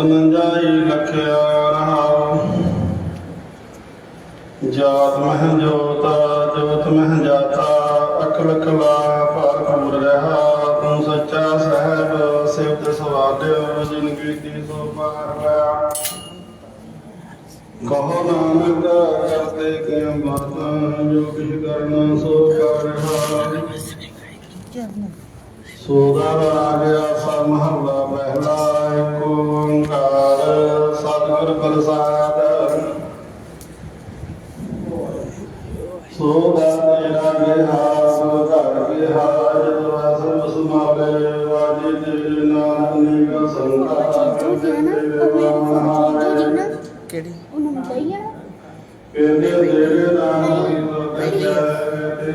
ਜਾਹੂ ਕਰੀ ਨਾ ਹੋਈ ਬਲਹਾਰੀ ਕੁਦਰਤ ਵਸਿਆ ਤੇਰਾ ਅੰਤ ਨ ਜਾਈ ਲਖਿਆ ਰਹਾ ਜਾਤ ਮਹਿ ਜੋਤਾ ਜੋਤ ਮਹਿ ਜਾਤਾ ਅਕਲ ਕਲਾ ਭਰਪੂਰ ਰਹਾ ਤੂੰ ਸੱਚਾ ਸਹਿਬ ਸਿਵਤ ਸਵਾਦਿਓ ਜਿਨ ਕੀਤੀ ਸੋ ਪਾਰ ਹੋਇਆ ਕਹੋ ਨਾਨਕ ਕਰਤੇ ਕਿਉ ਬਾਤਾਂ ਜੋ ਕਿਛ ਕਰਨਾ ਕਿਹੜੀ? ਉਹਨੂੰ ਮਿਲਦਾ ਆ ਕਹਿੰਦੇ ਤੇਰੇ ਨਾਮ ਦੀ ਲੋਕੈ ਤੇ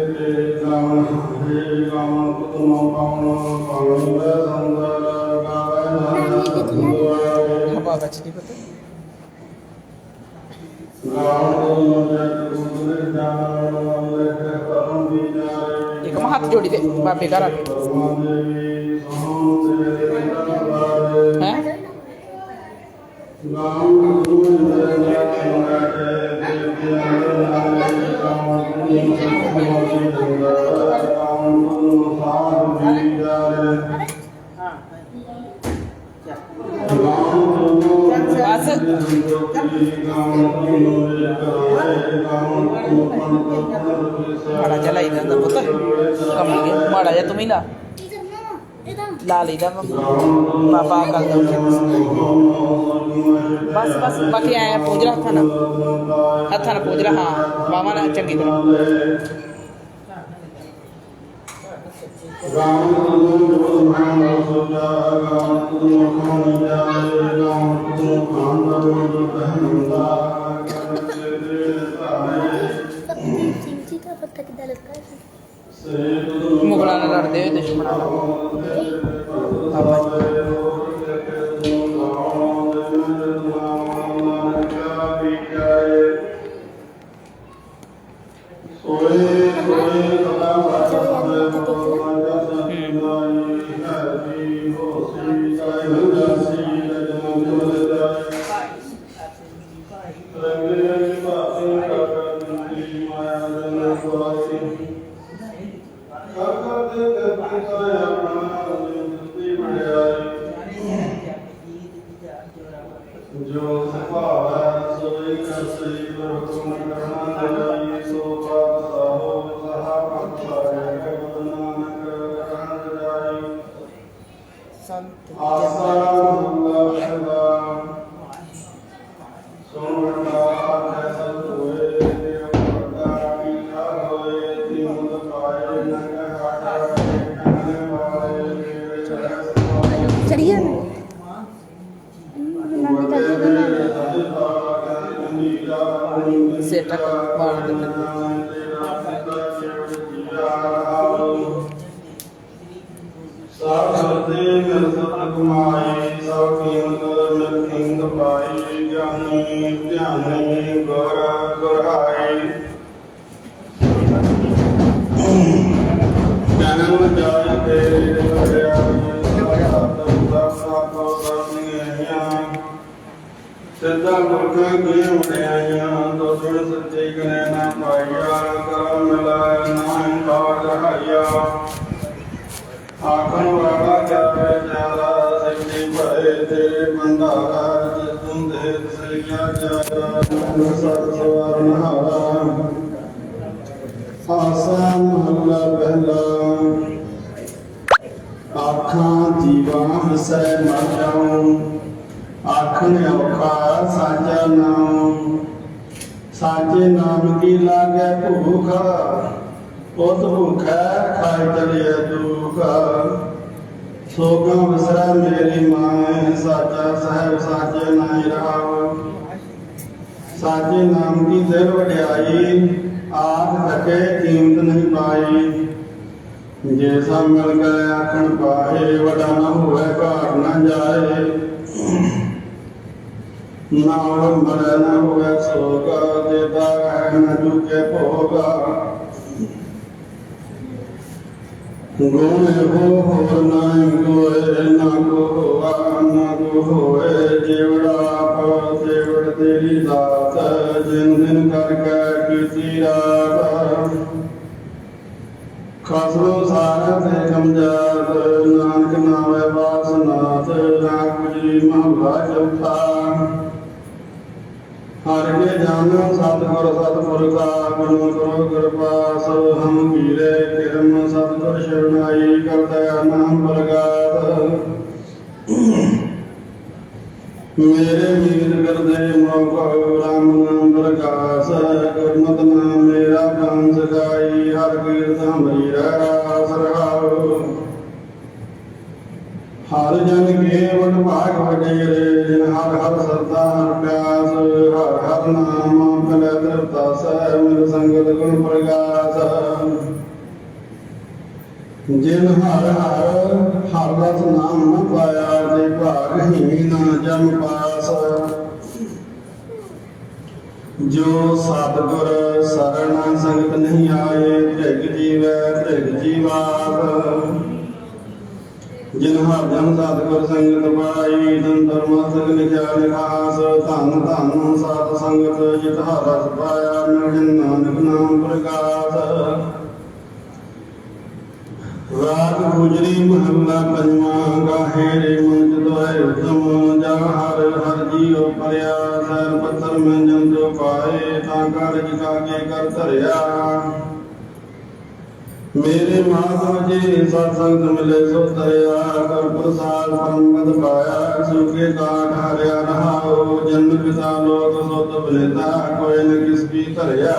ਨਾਮ ਦੇ ਨਾਮ ਕੁਤਮ ਪਾਵਨ ਪਾਵਨ ਦਾ ਸੰਦਰ ਨਾਮ ਹਵਾ ਵਿੱਚ ਨਹੀਂ ਪਤਾ? ਇੱਕ ਮੈਂ ਹੱਥ ਜੋੜੀ ਦੇ ਬਾਬੇ ਘਰ ਆ ਕੇ ਮਾੜਾ ਜਿਹਾ ਲਾਈ ਜਾਂਦਾ ਪੁੱਤ। ਕੰਮ ਗਿਆ ਮਾੜਾ ਜਿਹਾ ਤੂੰ ਵੀ ਲਾ। ਲਾ ਲਈਦਾ ਵਾ। ਕਰ ਦੋ। ਬਸ ਬਸ, ਬਾਕੀ ਆਇਆ ਪੂਜ ਰਾ ਹੱਥਾਂ ਨਾਲ। ਹੱਥਾਂ ਨਾਲ ਪੂਜ ਰਾ ਹਾਂ ਬਾਹਾਂ ਨਾਲ ਚੰਗੀ ਤਰ੍ਹਾਂ। ਤਕਦੀਰ ਸਿੰਘ ਜੀ ਦਾ ਪਤਾ ਕਿੱਦਾਂ ਲੱਗਾ ਸੀ ਮੁਗਲਾਂ ਨਾਲ ਲੜਦੇ ਹੋਏ ਦੁਸ਼ਮਣਾਂ ਨਾਲ ਬਾਬਾ ਜੀ ਸੋਏ ਸੋਏ ਸਦਾ ਵਾਸਤੇ ਬੋਲਾਂਗਾ ਹਰੀ ਹੋਸੀ ਸਾਈ ਹੁਜਾਸੀ ਜਨਮ ਜੁਲਦਾ ਰੰਗੇ ਭਾਸੇ ਸਿਰ ਤੱਕ ਵਾਲ ਸਭ ਸਤੇ ਮਿਲ ਸਤ ਕਮਾਈ ਸਭ ਕੀਮਤ ਮਿਲ ਕਿੰਦ ਪਾਈ ਗਿਆਨੀ ਧਿਆਨੀ ਗੁਰ ਗੁਰਾਈ ਜਨਮ ਜਾਇ ਤੇਰੇ ਵਰਿਆ ਸਿੱਧਾ ਗੁਰਖਾਂ ਦੀਆਂ ਵਡਿਆਈਆਂ ਸੁਣ ਸੱਚੇ ਗਨੇ ਨਾ ਪਾਈਆ, ਕਰਮ ਮਿਲਾਇ ਨਾਮ ਕਾਜ ਰਹਾਈਆ। ਆਖਣ ਵਾਲਾ ਜਾਵੇ ਜ਼ਿਆਦਾ ਸੱਚੀ ਭਏ ਤੇਰੇ ਬੰਦਾਰਾ ਜਿਸ ਦੇ ਸਈਆ ਜਾਦਾ ਸਤ ਸਵਾਰਨ ਹਾਰਾ ਆਸਾ ਮਹੱਲਾ ਪਹਿਲਾ। ਆਖਾਂ ਜੀਵਾਂ ਹਸੈ ਮਰ ਜਾਉ, ਆਖਣ ਔਖਾ ਸਾਜਾ ਨਾਮ ਸਾਜੇ ਨਾਮ ਕੀ ਲਾਗੇ ਭੂਖ? ਉਤ ਭੁਖੈ ਖਾਇ ਚਲਿਐ ਦੁਖ। ਸੋਗਾ ਵਿਸਰੈ ਮੇਰੀ ਮਾਂ ਸਾਜਾ ਸਹਿਬ ਸਾਜੇ ਸਾਜੇ ਨਾਮ ਕੀ ਦਰ ਵਡਿਆਈ ਆਖ ਸਕੇ ਕੀਮਤ ਨਹੀਂ ਪਾਈ। ਜੇ ਸਭ ਮਿਲ ਗਏ ਆਖਣ ਪਾਏ ਵਡਾ ਨਾ ਹੋਵੇ ਘਾਟ ਨਾ ਜਾਏ। ਨਾ ਹੋਵੇ ਮਰੇ ਨਾ ਹੋਵੇ ਸੋਗਾ ਦੇਦਾ ਹੈ ਨਾ ਚੁਕੇ ਭੋਗਾ। ਗੁਣ ਹੋ ਹੋ ਨਾ ਕੋਏ ਨਾ ਕੋ ਹੋਆ, ਨਾ ਕੋ ਹੋਏ, ਜਿਵੜਾ ਆਪ, ਜਿਵੜ ਤੇਰੀ ਦਾਤ, ਜਿਨ ਦਿਨ ਕਰਕੇ ਕੀਤੀ ਰਾਤ। ਖਸਰੋ ਜਾਣੋ ਸਤਿਗੁਰ ਸਤਿਪੁਰਖਾ ਗੁਰੂ ਕਰੋ ਕਿਰਪਾਸ ਹਮ ਕੀਰੇ ਕਿਰਮ ਸਤਿਗੁਰ ਸ਼ਰਣਾਈ ਕਰਦਾ ਨਾਮ ਪ੍ਰਗਾਤ ਮੇਰੇ ਮੀਰ ਕਰਦੇ ਮੋਖ ਰਾਮ ਨਾਮ ਪ੍ਰਕਾਸ਼, ਗੁਰਮਤਿ ਨਾਮ ਮੇਰਾ ਪ੍ਰਾਨ ਸਗਾਈ ਹਰ ਕੀਰਤ ਹਮਰੀ ਰਾਸ ਰਹਾਉ। ਹਰ ਜਨ ਕੇ ਵਡ ਭਾਗ ਵਡੇਰੇ, ਜਿਨ ਹਰ ਹਰ ਸਰਦਾ ਹਰ ਪਿਆਸ ਸੰਗਤ ਗੁਣ ਪ੍ਰਗਾਸ ਜਿਨ ਹਰ ਹਰ ਹਰ ਰਸ ਨਾਮ ਨ ਪਾਇਆ ਤੇ ਭਾਗਹੀਨ ਜਮ ਪਾਸ। ਜੋ ਸਤਿਗੁਰ ਸਰਣ ਸੰਗਤ ਨਹੀਂ ਆਏ ਧਿਗ ਜੀਵੈ ਧਿਗ ਜੀਵਾਸ ਜਿਨ ਹਰ ਜਨ ਸਤਿਗੁਰ ਸੰਗਤ ਪਾਈ ਤਨ ਧਰਮ ਸਗ ਲਿਖਿਆ ਲਿਖਾਸ ਧੰਨ ਧੰਨ ਸਤ ਸੰਗਤ ਜਿਤ ਹਰ ਰਸ ਪਾਇਆ। ਨਿਰਜਨ ਨਾਨਕ ਨਾਮ ਪ੍ਰਗਾਸ ਰਾਗ ਗੁਜਰੀ ਮਹੱਲਾ ਪੰਜਵਾਂ ਗਾਹੇ ਰੇ ਮਨ ਜਦੋਏ ਉਤਮ ਜਾ ਹਰ ਹਰ ਜੀਉ ਪਰਿਆ ਸਰ ਪੱਥਰ ਮੈਂ ਜੰਦੋ ਪਾਏ, ਤਾਂ ਕਾਰਜ ਕਾਗੇ ਕਰ ਧਰਿਆ। ਮੇਰੇ ਮਾਧਵ ਜੀ ਸਤਸੰਗ ਮਿਲੇ ਸੋ ਤਰਿਆ ਕਰ ਪ੍ਰਸਾਦ, ਸੰਗਤ ਪਾਇਆ, ਸੁਖੇ ਕਾਟ ਹਰਿਆ ਰਹਾਉ ਜਨਮ ਪਿਤਾ ਲੋਕ ਸੁਤ ਬਲੇਤਾ ਕੋਈ ਨ ਕਿਸ ਕੀ ਧਰਿਆ।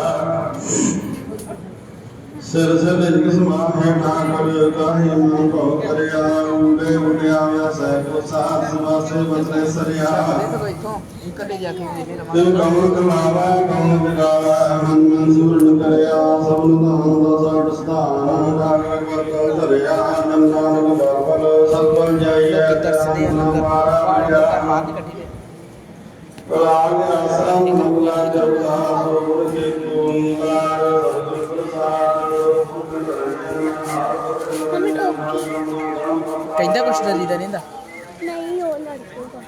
ਸਿਰ ਸਿਰ ਜਿਗ ਸਮਾਹੇ ਠਾਕੁਰ ਕਾਹੀ ਮਨ ਭਉ ਕਰਿਆ ਉਂਡੇ ਉਡਿਆ ਵਿਆ ਸਹਿ ਕੋ ਸਾਧ ਸਵਾਸੇ ਬਸਰੇ ਸਰਿਆ। ਦੇਖੋ ਇੱਥੋਂ ਕਦੇ ਜਾ ਕੇ ਵੇਖੇ ਰਵਾਂ ਤਿਨ ਕਮਲ ਕਮਾਵਾ, ਕਮਲ ਜਗਾਵਾ ਮਨ ਮਨਸੂਰ ਨ ਕਰਿਆ ਸਭਨ ਦਾਨ ਦਾ ਸਾਡ ਸਥਾਨ ਠਾਕੁਰ ਵਰਤੋ ਧਰਿਆ ਨੰਦਾਨਕ ਬਾਬਲ ਸਤਵਲ ਜਾਈਐ ਤਰਸਦੇ ਨਾਮ ਅੰਦਰ ਮਾਰਾ ਬਾਹਰ ਵਿਜਾ ਦੀ ਕੱਢੀ ਦੇ ਰਾਗ ਆਸਰਾ ਮੰਗਲਾ ਜਪਦਾ ਸੋੜ ਕੇ ਓੰਕਾਰ ਕਹਿੰਦਾ ਕੁਛ ਦਲੀ ਦਾ ਨਹੀਂਦਾ ਨਹੀਂ ਉਹ ਲੜਕੂਗਾ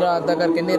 ਰਾਤ ਦਾ ਕਰਕੇ ਹਨੇਰਾ